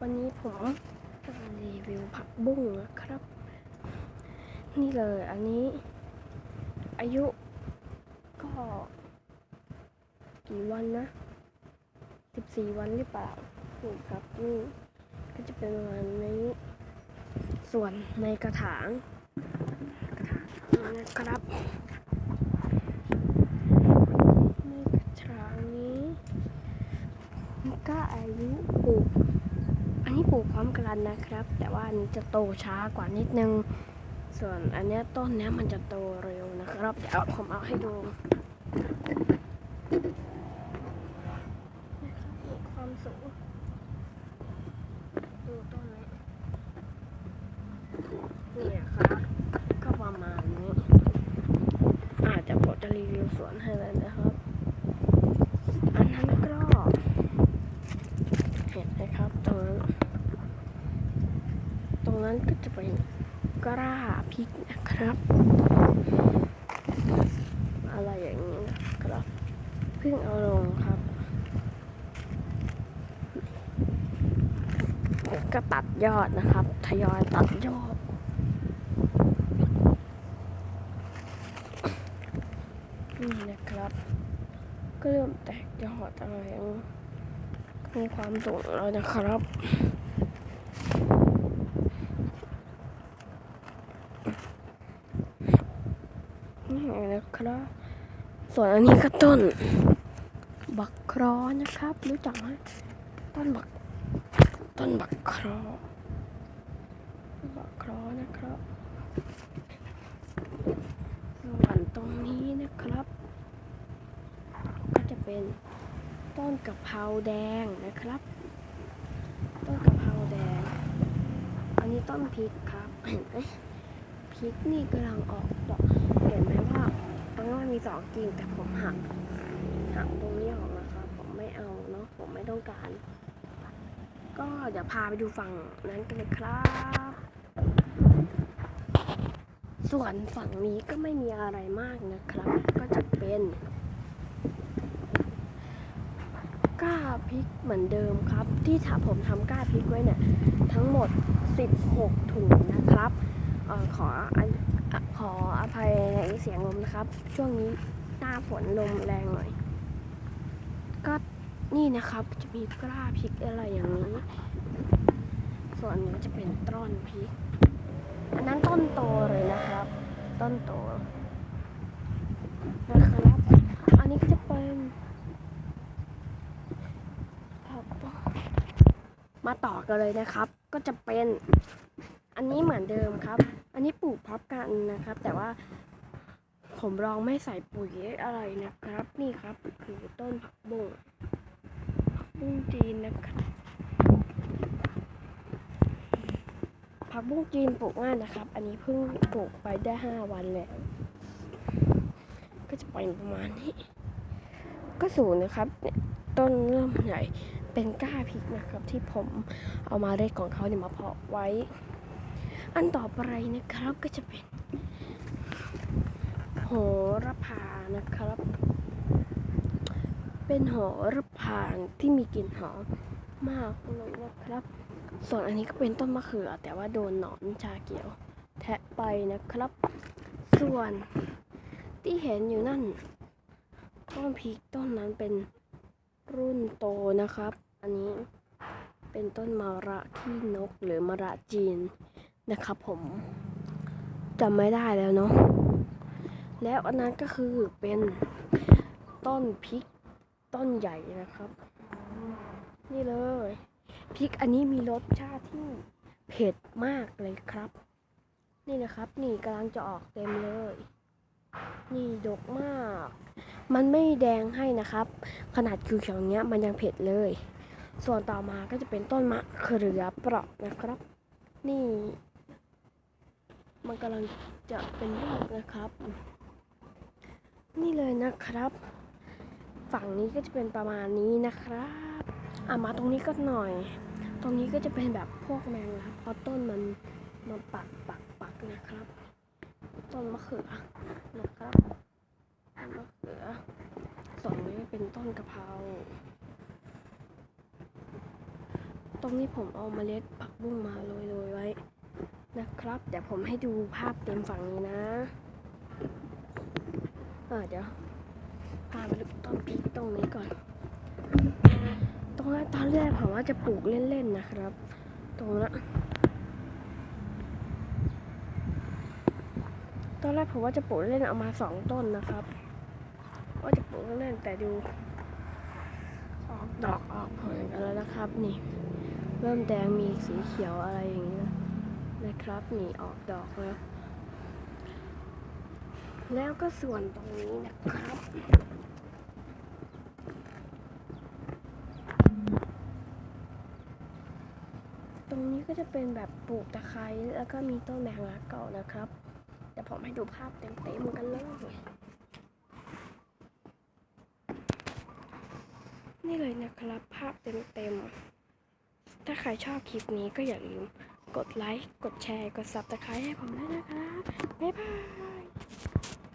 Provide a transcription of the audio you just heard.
วันนี้ผมจะรีวิวผักบุ้งนะครับ นี่เลยอันนี้ อายุ ก็ กี่วันนะสิบสี่วันหรือเปล่านี่ครับนี่ก็จะเป็นประมาณนี้ ส่วนในกระถางกระถางนะครับ ในกระถางนี้มันก็อายุปลูก อันนี้ปลูกพ ร้อมกันนะครับ แต่ว่าอันนี้จะโตช้ากว่านิดนึง ส่วนอันนี้ต้นนี้มันจะโตเร็วนะครับ เดี๋ยวผมเอาให้ดูนะครับนี่ความสูงดูต้นนี้เนี่ยครับ ก็ประมาณนี้ อาจจะผมจะรีวิวสวนให้เลยนะครับ อันนั้นก็เห็นไหมครับตรงนั้น ตรง นั้นก็จะเป็นกล้าพริกนะครับ อะไรอย่างนี้นะครับเพิ่งเอาลงครับก็ตัดยอดนะครับ ทยอยตัดยอดนี่นะครับ ก็เริ่มแตกยอดอะไรมีความสูงแล้วนะครับ นี่นะครับ ส่วนอันนี้ก็ต้น บักครอนะครับ รู้จักไหมต้นบัก ต้นบักครอบักครอนะครับส่วนตรงนี้นะครับ ก็จะเป็นต้นกะเพราแดงนะครับ ต้นกะเพราแดง อันนี้ต้นพริกครับเห็นไหม พริกนี่กำลังออกดอกเห็นไหมว่าตรงนี้มันมีสองกิ่งแต่ผมหักหักตรงนี้ออกนะครับผมไม่เอาเนาะผมไม่ต้องการ ก็เดี๋ยวพาไปดูฝั่งนั้นกันเลยครับ ส่วนฝั่งนี้ก็ไม่มีอะไรมากนะครับ ก็จะเป็นก้าพริกเหมือนเดิมครับ ที่ถาผมทำก้าพริกไว้เนี่ย ทั้งหมด 16 ถุงนะครับ ขออันอะขออภัยในเสียงลมนะครับ ช่วงนี้หน้าฝนลมแรงหน่อย ก็นี่นะครับจะมีกล้าพริกอะไรอย่างนี้ ส่วนนี้จะเป็นต้นพริก อันนั้นต้นโตเลยนะครับ ต้นโตนะครับ อันนี้ก็จะเป็นมาต่อกันเลยนะครับ ก็จะเป็น อันนี้เหมือนเดิมครับ อันนี้ปลูกพร้อมกันนะครับ แต่ว่าผมลองไม่ใส่ปุ๋ยอะไรนะครับ นี่ครับคือต้นผักบุ้งผักบุ้งจีนนะครับผักบุ้งจีนปลูกง่ายนะครับ อันนี้เพิ่งปลูกไปได้ห้าวันแล้วก็จะเป็นประมาณนี้ ก็สูงนะครับเนี่ยต้นเริ่มใหญ่เป็นก้าพริกนะครับ ที่ผมเอามาเล็ดของเขาเนี่ยมาเพาะไว้ อันต่อไปนะครับก็จะเป็น โหระพานะครับ เป็นโหระพาที่มีกลิ่นหอมมากเลยนะครับ ส่วนอันนี้ก็เป็นต้นมะเขือ แต่ว่าโดนหนอนชาเขียว แทะไปนะครับ ส่วนที่เห็นอยู่นั่นต้นพริกต้นนั้นเป็นรุ่นโตนะครับ อันนี้เป็นต้นมะระขี้นกหรือมะระจีน นะครับผมจำไม่ได้แล้วเนาะแล้วอันนั้นก็คือเป็นต้นพริกต้นใหญ่นะครับ นี่เลยพริกอันนี้มีรสชาติที่เผ็ดมากเลยครับ นี่นะครับ นี่กำลังจะออกเต็มเลย นี่ดกมาก มันไม่แดงให้นะครับ ขนาดคือเขียวเนี้ยมันยังเผ็ดเลย ส่วนต่อมาก็จะเป็นต้นมะเขือเปราะนะครับ นี่ มันกำลังจะเป็นลูกนะครับ นี่เลยนะครับ ฝั่งนี้ก็จะเป็นประมาณนี้นะครับอะมาตรงนี้ก็หน่อย ตรงนี้ก็จะเป็นแบบพวกแมงครับเพราะต้นมันมันปักปักปักนะครับ ต้นมะเขือนะครับต้นมะเขือส่วนนี้เป็นต้นกะเพราตรงนี้ผมเอาเมล็ดผักบุ้งมาโรยๆไว้ นะครับเดี๋ยวผมให้ดูภาพเต็มฝั่งนี้นะอ่าเดี๋ยวพาไปดูต้นพริกตรงนี้ก่อน ตรงนั้นตอนแรกผมว่าจะปลูกเล่นๆนะครับ ตรงนั้นตอนแรกผมว่าจะปลูกเล่นเอามาสองต้นนะครับว่าจะปลูกเล่นแต่ดูออกดอกออกผลกันแล้วนะครับ นี่ เริ่มแดงมีสีเขียวอะไรอย่างนี้นะ นะครับนี่ออกดอกแล้ว แล้วก็ส่วนตรงนี้นะครับตรงนี้ก็จะเป็นแบบปลูกตะไคร้แล้วก็มีต้นแมงลักเก่านะครับเดี๋ยวผมให้ดูภาพเต็มๆกันเลยนี่เลยนะครับภาพเต็มๆถ้าใครชอบคลิปนี้ก็อย่าลืม กดไลค์ กดแชร์ กดซับสไครต์ให้ผมด้วยนะครับบ๊ายบาย